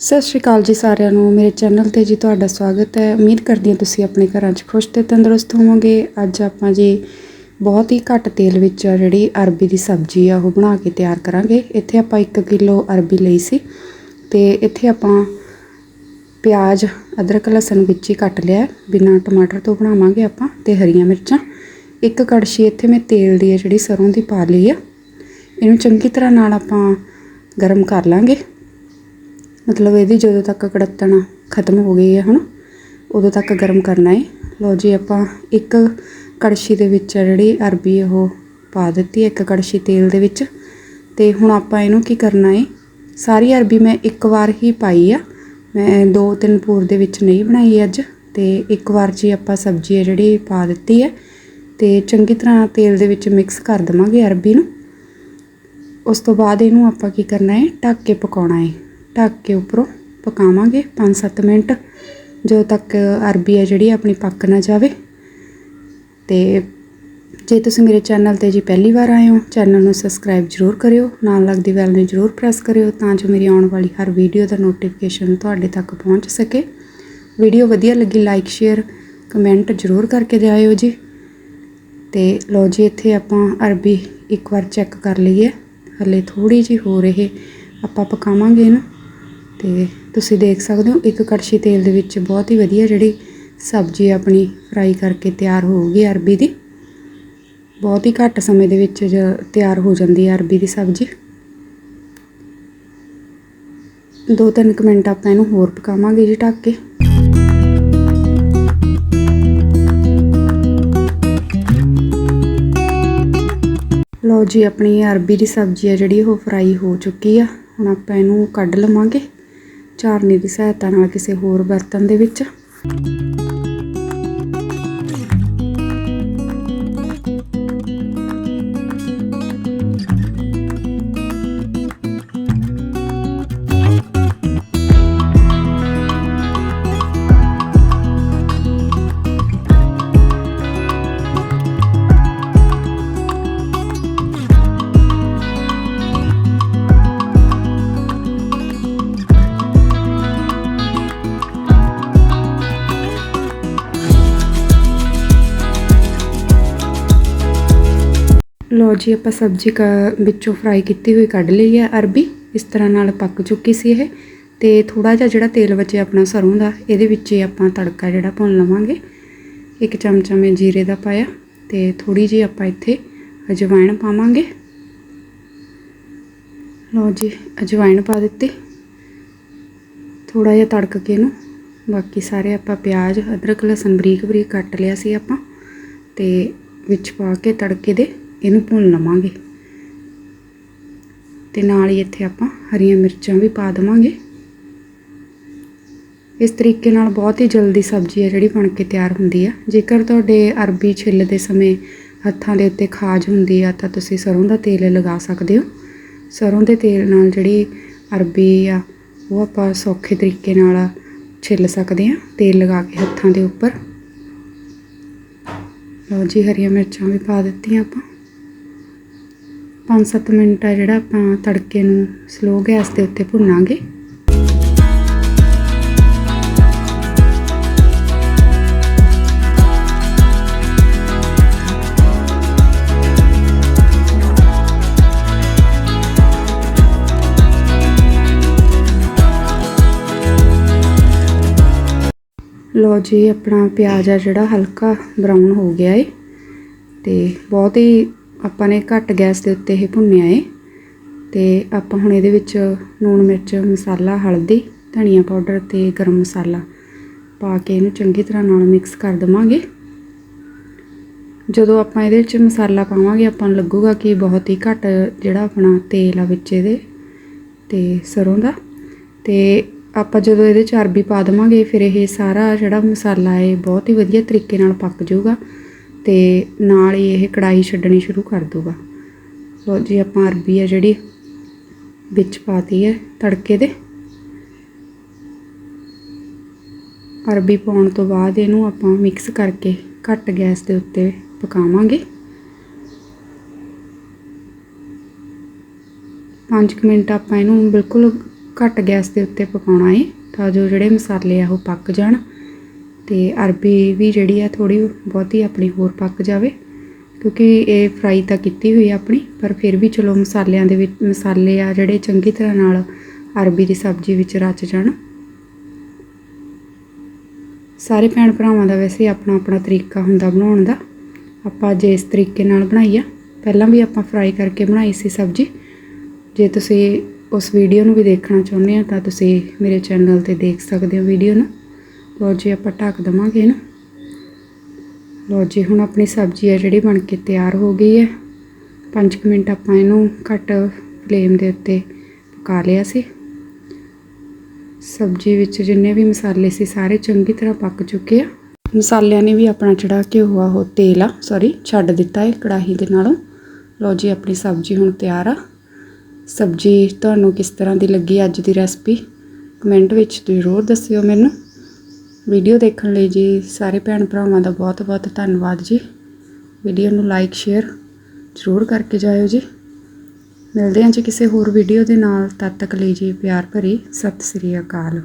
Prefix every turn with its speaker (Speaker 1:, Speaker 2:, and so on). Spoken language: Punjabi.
Speaker 1: ਸਤਿ ਸ਼੍ਰੀ ਅਕਾਲ ਜੀ ਸਾਰਿਆਂ ਨੂੰ। ਮੇਰੇ ਚੈਨਲ ਤੇ ਜੀ ਤੁਹਾਡਾ ਸਵਾਗਤ ਹੈ। ਉਮੀਦ ਕਰਦੀ ਹਾਂ ਤੁਸੀਂ ਆਪਣੇ ਘਰਾਂ 'ਚ ਖੁਸ਼ ਤੇ ਤੰਦਰੁਸਤ ਹੋਵੋਗੇ। ਅੱਜ ਆਪਾਂ ਜੀ ਬਹੁਤ ਹੀ ਘੱਟ ਤੇਲ ਵਿੱਚ ਜਿਹੜੀ ਅਰਬੀ ਦੀ ਸਬਜ਼ੀ ਆ, ਉਹ ਬਣਾ ਕੇ ਤਿਆਰ ਕਰਾਂਗੇ। ਇੱਥੇ ਆਪਾਂ 1 ਕਿਲੋ ਅਰਬੀ ਲਈ ਸੀ ਤੇ ਇੱਥੇ ਆਪਾਂ ਪਿਆਜ਼, ਅਦਰਕ, ਲਸਣ ਵਿੱਚ ਹੀ ਕੱਟ ਲਿਆ ਬਿਨਾਂ ਟਮਾਟਰ ਤੋਂ ਬਣਾਵਾਂਗੇ ਆਪਾਂ ਤੇ ਹਰੀਆਂ ਮਿਰਚਾਂ। ਇੱਕ ਕੜਛੀ ਇੱਥੇ ਮੈਂ ਤੇਲ ਦੀ ਹੈ ਜਿਹੜੀ ਸਰੋਂ ਦੀ ਪਾ ਲਈ ਆ। ਇਹਨੂੰ ਚੰਗੀ ਤਰ੍ਹਾਂ ਨਾਲ ਆਪਾਂ ਗਰਮ ਕਰ ਲਾਂਗੇ। ਮਤਲਬ ਇਹਦੀ ਜਦੋਂ ਤੱਕ ਕੜੱਤਣ ਖਤਮ ਹੋ ਗਈ ਹੈ ਹੁਣ ਉਦੋਂ ਤੱਕ ਗਰਮ ਕਰਨਾ ਹੈ ਲਓ ਜੀ, ਆਪਾਂ ਇੱਕ ਕੜਛੀ ਦੇ ਵਿੱਚ ਜਿਹੜੀ ਅਰਬੀ ਉਹ ਪਾ ਦਿੱਤੀ ਇੱਕ ਕੜਛੀ ਤੇਲ ਦੇ ਵਿੱਚ। ਤੇ ਹੁਣ ਆਪਾਂ ਇਹਨੂੰ ਕੀ ਕਰਨਾ ਹੈ ਸਾਰੀ ਅਰਬੀ ਮੈਂ ਇੱਕ ਵਾਰ ਹੀ ਪਾਈ ਆ। ਮੈਂ ਦੋ ਤਿੰਨ ਪੂਰ ਦੇ ਵਿੱਚ ਨਹੀਂ ਬਣਾਈ ਅੱਜ। ਤੇ ਇੱਕ ਵਾਰ 'ਚ ਆਪਾਂ ਸਬਜ਼ੀ ਹੈ ਜਿਹੜੀ ਪਾ ਦਿੱਤੀ ਹੈ, ਤੇ ਚੰਗੀ ਤਰ੍ਹਾਂ ਤੇਲ ਦੇ ਵਿੱਚ ਮਿਕਸ ਕਰ ਦਵਾਂਗੇ ਅਰਬੀ ਨੂੰ। ਉਸ ਤੋਂ ਬਾਅਦ ਇਹਨੂੰ ਆਪਾਂ ਕੀ ਕਰਨਾ ਹੈ ਢੱਕ ਕੇ ਪਕਾਉਣਾ ਹੈ ਢੱਕ ਕੇ ਉੱਪਰੋਂ ਪਕਾਵਾਂਗੇ 5-7 ਮਿੰਟ, ਜਦੋਂ ਤੱਕ ਅਰਬੀ ਹੈ ਜਿਹੜੀ ਆਪਣੀ ਪੱਕ ਨਾ ਜਾਵੇ। ਤੇ ਜੇ ਤੁਸੀਂ ਮੇਰੇ ਚੈਨਲ ਤੇ ਜੀ ਪਹਿਲੀ ਵਾਰ ਆਏ ਹੋ, ਚੈਨਲ ਨੂੰ ਸਬਸਕ੍ਰਾਈਬ ਜ਼ਰੂਰ ਕਰਿਓ, ਨਾਲ ਲੱਗਦੀ ਬੈਲ ਨੂੰ ਜ਼ਰੂਰ ਪ੍ਰੈਸ ਕਰਿਓ, ਤਾਂ ਜੋ ਮੇਰੀ ਆਉਣ ਵਾਲੀ ਹਰ ਵੀਡੀਓ ਦਾ ਨੋਟੀਫਿਕੇਸ਼ਨ ਤੁਹਾਡੇ ਤੱਕ ਪਹੁੰਚ ਸਕੇ। ਵੀਡੀਓ ਵਧੀਆ ਲੱਗੀ ਲਾਈਕ ਸ਼ੇਅਰ ਕਮੈਂਟ ਜ਼ਰੂਰ ਕਰਕੇ ਜਾਇਓ ਜੀ। ਤੇ ਲਓ ਜੀ, ਇੱਥੇ ਆਪਾਂ ਅਰਬੀ ਇੱਕ ਵਾਰ ਚੈੱਕ ਕਰ ਲਈਏ। ਹਲੇ ਥੋੜੀ ਜੀ ਹੋ ਰਹੇ, ਆਪਾਂ ਪਕਾਵਾਂਗੇ ਇਹਨੂੰ। ਤੇ ਤੁਸੀਂ ਦੇਖ ਸਕਦੇ ਹੋ, ਇੱਕ ਕੜਛੀ ਤੇਲ ਦੇ ਵਿੱਚ ਬਹੁਤ ਹੀ ਵਧੀਆ ਜਿਹੜੀ ਸਬਜ਼ੀ ਆਪਣੀ ਫਰਾਈ ਕਰਕੇ ਤਿਆਰ ਹੋਊਗੀ ਅਰਬੀ ਦੀ। ਬਹੁਤ ਹੀ ਘੱਟ ਸਮੇਂ ਦੇ ਵਿੱਚ ਜ ਤਿਆਰ ਹੋ ਜਾਂਦੀ ਹੈ ਅਰਬੀ ਦੀ ਸਬਜ਼ੀ। ਦੋ ਤਿੰਨ ਕੁ ਮਿੰਟ ਆਪਾਂ ਇਹਨੂੰ ਹੋਰ ਪਕਾਵਾਂਗੇ ਜੀ ਢੱਕ ਕੇ। ਲਓ ਜੀ, ਆਪਣੀ ਅਰਬੀ ਦੀ ਸਬਜ਼ੀ ਆ ਜਿਹੜੀ, ਉਹ ਫਰਾਈ ਹੋ ਚੁੱਕੀ ਆ। ਹੁਣ ਆਪਾਂ ਇਹਨੂੰ ਕੱਢ ਲਵਾਂਗੇ। ਚਾਰਨੀ ਦੀ ਸਹਾਇਤਾ ਨਾਲ ਕਿਸੇ ਹੋਰ ਬਰਤਨ ਦੇ ਵਿੱਚ। ਲਓ ਜੀ, ਆਪਾਂ ਸਬਜ਼ੀ ਕਾ ਵਿੱਚੋਂ ਫਰਾਈ ਕੀਤੀ ਹੋਈ ਕੱਢ ਲਈ ਹੈ ਅਰਬੀ। ਇਸ ਤਰ੍ਹਾਂ ਨਾਲ ਪੱਕ ਚੁੱਕੀ ਸੀ ਇਹ। ਤੇ ਥੋੜਾ ਜਿਹਾ ਜਿਹੜਾ ਤੇਲ ਬਚਿਆ ਆਪਣਾ ਸਰੋਂ ਦਾ, ਇਹਦੇ ਵਿੱਚ ਹੀ ਆਪਾਂ ਤੜਕਾ ਜਿਹੜਾ ਭੁੰਨ ਲਵਾਂਗੇ। ਇੱਕ ਚਮਚਾ ਮੈਂ ਜੀਰੇ ਦਾ ਪਾਇਆ ਤੇ ਥੋੜੀ ਜਿਹੀ ਆਪਾਂ ਇੱਥੇ ਅਜਵਾਇਣ ਪਾਵਾਂਗੇ। ਲਓ ਜੀ, ਅਜਵਾਇਣ ਪਾ ਦਿੱਤੀ। ਥੋੜਾ ਜਿਹਾ ਤੜਕ ਕੇ ਇਹਨੂੰ। ਬਾਕੀ ਸਾਰੇ ਆਪਾਂ ਪਿਆਜ਼, ਅਦਰਕ, ਲਸਣ ਬਰੀਕ ਬਰੀਕ ਕੱਟ ਲਿਆ ਸੀ ਆਪਾਂ। ਤੇ ਵਿੱਚ ਪਾ ਕੇ ਤੜਕੇ ਦੇ ਇਹਨੂੰ ਭੁੰਨ ਲਵਾਂਗੇ। ਤੇ ਨਾਲ ਹੀ ਇੱਥੇ ਆਪਾਂ ਹਰੀਆਂ ਮਿਰਚਾਂ ਵੀ ਪਾ ਦੇਵਾਂਗੇ। ਇਸ ਤਰੀਕੇ ਨਾਲ ਬਹੁਤ ਹੀ ਜਲਦੀ ਸਬਜ਼ੀ ਹੈ ਜਿਹੜੀ ਬਣ ਕੇ ਤਿਆਰ ਹੁੰਦੀ ਆ। ਜੇਕਰ ਤੁਹਾਡੇ ਅਰਬੀ ਛਿੱਲਦੇ ਸਮੇਂ ਹੱਥਾਂ ਦੇ ਉੱਤੇ ਖਾਜ ਹੁੰਦੀ ਆ, ਤਾਂ ਤੁਸੀਂ ਸਰੋਂ ਦਾ ਤੇਲ ਲਗਾ ਸਕਦੇ ਹੋ। ਸਰੋਂ ਦੇ ਤੇਲ ਨਾਲ ਜਿਹੜੀ ਅਰਬੀ ਆ, ਉਹ ਆਪਾਂ ਸੌਖੇ ਤਰੀਕੇ ਨਾਲ ਛਿੱਲ ਸਕਦੇ ਆ, ਤੇਲ ਲਗਾ ਕੇ ਹੱਥਾਂ ਦੇ ਉੱਪਰ। ਲਓ ਜੀ, ਹਰੀਆਂ ਮਿਰਚਾਂ ਵੀ ਪਾ ਦਿੱਤੀਆਂ ਆਪਾਂ। 5-7 ਮਿੰਟ ਆ ਜਿਹੜਾ ਆਪਾਂ ਤੜਕੇ ਨੂੰ ਸਲੋ ਗੈਸ ਦੇ ਉੱਤੇ ਭੁੰਨਾਂਗੇ। ਲਓ ਜੀ, ਆਪਣਾ ਪਿਆਜ਼ ਆ ਜਿਹੜਾ ਹਲਕਾ ਬਰਾਊਨ ਹੋ ਗਿਆ ਏ ਤੇ ਬਹੁਤ ਹੀ ਆਪਾਂ ਨੇ ਘੱਟ ਗੈਸ ਦੇ ਉੱਤੇ ਇਹ ਭੁੰਨਿਆ ਏ। ਤੇ ਆਪਾਂ ਹੁਣ ਇਹਦੇ ਵਿੱਚ ਲੂਣ ਮਿਰਚ, ਮਸਾਲਾ, ਹਲਦੀ, ਧਨੀਆ ਪਾਊਡਰ ਤੇ ਗਰਮ ਮਸਾਲਾ ਪਾ ਕੇ ਇਹਨੂੰ ਚੰਗੀ ਤਰ੍ਹਾਂ ਨਾਲ ਮਿਕਸ ਕਰ ਦਵਾਂਗੇ। ਜਦੋਂ ਆਪਾਂ ਇਹਦੇ ਵਿੱਚ ਮਸਾਲਾ ਪਾਵਾਂਗੇ, ਆਪਾਂ ਨੂੰ ਲੱਗੂਗਾ ਕਿ ਬਹੁਤ ਹੀ ਘੱਟ ਜਿਹੜਾ ਆਪਣਾ ਤੇਲ ਆ ਵਿੱਚ ਇਹਦੇ ਤੇ ਸਰੋਂ ਦਾ। ਤੇ ਆਪਾਂ ਜਦੋਂ ਇਹਦੇ ਚ ਅਰਬੀ ਪਾ ਦਵਾਂਗੇ, ਫਿਰ ਇਹ ਸਾਰਾ ਜਿਹੜਾ ਮਸਾਲਾ ਹੈ ਬਹੁਤ ਹੀ ਵਧੀਆ ਤਰੀਕੇ ਨਾਲ ਪੱਕ ਜਾਊਗਾ। ਤੇ ਨਾਲ ਹੀ ਇਹ ਕੜਾਈ ਛੱਡਣੀ ਸ਼ੁਰੂ ਕਰ ਦੂਗਾ ਲੋ ਜੀ, ਆਪਾਂ ਅਰਬੀ ਆ ਜਿਹੜੀ, ਵਿੱਚ ਪਾਤੀ ਹੈ ਤੜਕੇ ਦੇ। ਅਰਬੀ ਪਾਉਣ ਤੋਂ ਬਾਅਦ ਇਹਨੂੰ ਆਪਾਂ ਮਿਕਸ ਕਰਕੇ ਘੱਟ ਗੈਸ ਦੇ ਉੱਤੇ ਪਕਾਵਾਂਗੇ। 5 ਮਿੰਟ ਆਪਾਂ ਇਹਨੂੰ ਬਿਲਕੁਲ ਘੱਟ ਗੈਸ ਦੇ ਉੱਤੇ ਪਕਾਉਣਾ ਹੈ ਤਾਂ ਜੋ ਜਿਹੜੇ ਮਸਾਲੇ ਆ ਉਹ ਪੱਕ ਜਾਣ। ਅਤੇ ਅਰਬੀ ਵੀ ਜਿਹੜੀ ਆ ਥੋੜ੍ਹੀ ਬਹੁਤੀ ਆਪਣੀ ਹੋਰ ਪੱਕ ਜਾਵੇ, ਕਿਉਂਕਿ ਇਹ ਫਰਾਈ ਤਾਂ ਕੀਤੀ ਹੋਈ ਆ ਆਪਣੀ, ਪਰ ਫਿਰ ਵੀ ਚਲੋ ਮਸਾਲਿਆਂ ਦੇ ਵਿੱਚ, ਮਸਾਲੇ ਆ ਜਿਹੜੇ ਚੰਗੀ ਤਰ੍ਹਾਂ ਨਾਲ ਅਰਬੀ ਦੀ ਸਬਜ਼ੀ ਵਿੱਚ ਰਚ ਜਾਣ। ਸਾਰੇ ਭੈਣ ਭਰਾਵਾਂ ਦਾ ਵੈਸੇ ਆਪਣਾ ਆਪਣਾ ਤਰੀਕਾ ਹੁੰਦਾ ਬਣਾਉਣ ਦਾ। ਆਪਾਂ ਜੇ ਇਸ ਤਰੀਕੇ ਨਾਲ ਬਣਾਈ ਆ। ਪਹਿਲਾਂ ਵੀ ਆਪਾਂ ਫਰਾਈ ਕਰਕੇ ਬਣਾਈ ਸੀ ਸਬਜ਼ੀ। ਜੇ ਤੁਸੀਂ ਉਸ ਵੀਡੀਓ ਨੂੰ ਵੀ ਦੇਖਣਾ ਚਾਹੁੰਦੇ ਆ ਤਾਂ ਤੁਸੀਂ ਮੇਰੇ ਚੈਨਲ ਤੇ ਦੇਖ ਸਕਦੇ ਹੋ ਵੀਡੀਓ ਨੂੰ। ਲੋ ਜੀ, ਆਪਾਂ ਢੱਕ ਦਵਾਂਗੇ ਨਾ। ਲੋ ਜੀ, ਹੁਣ ਆਪਣੀ ਸਬਜ਼ੀ ਹੈ ਜਿਹੜੀ ਬਣ ਕੇ ਤਿਆਰ ਹੋ ਗਈ ਹੈ। 5 ਮਿੰਟ ਆਪਾਂ ਇਹਨੂੰ ਘੱਟ ਫਲੇਮ ਦੇ ਉੱਤੇ ਪਕਾ ਲਿਆ ਸੀ। ਸਬਜ਼ੀ ਵਿੱਚ ਜਿੰਨੇ ਵੀ ਮਸਾਲੇ ਸੀ, ਸਾਰੇ ਚੰਗੀ ਤਰ੍ਹਾਂ ਪੱਕ ਚੁੱਕੇ ਆ। ਮਸਾਲਿਆਂ ਨੇ ਵੀ ਆਪਣਾ ਜਿਹੜਾ ਘਿਓ ਆ, ਉਹ ਤੇਲ ਆ ਸੌਰੀ ਛੱਡ ਦਿੱਤਾ ਹੈ ਕੜਾਹੀ ਦੇ ਨਾਲੋਂ। ਲੋ ਜੀ, ਆਪਣੀ ਸਬਜ਼ੀ ਹੁਣ ਤਿਆਰ ਆ। ਸਬਜ਼ੀ ਤੁਹਾਨੂੰ ਕਿਸ ਤਰ੍ਹਾਂ ਦੀ ਲੱਗੀ ਅੱਜ ਦੀ ਰੈਸਪੀ? ਕਮੈਂਟ ਵਿੱਚ ਜ਼ਰੂਰ ਦੱਸਿਓ ਮੈਨੂੰ। ਵੀਡੀਓ ਦੇਖਣ ਲਈ ਜੀ ਸਾਰੇ ਭੈਣ ਭਰਾਵਾਂ ਦਾ ਬਹੁਤ ਬਹੁਤ ਧੰਨਵਾਦ ਜੀ। ਵੀਡੀਓ ਨੂੰ ਲਾਈਕ ਸ਼ੇਅਰ ਜ਼ਰੂਰ ਕਰਕੇ ਜਾਇਓ ਜੀ। ਮਿਲਦੇ ਹਾਂ ਜੀ ਕਿਸੇ ਹੋਰ ਵੀਡੀਓ ਦੇ ਨਾਲ, ਤਦ ਤੱਕ ਲਈ ਜੀ ਪਿਆਰ ਭਰੀ, ਸਤਿ ਸ੍ਰੀ ਅਕਾਲ।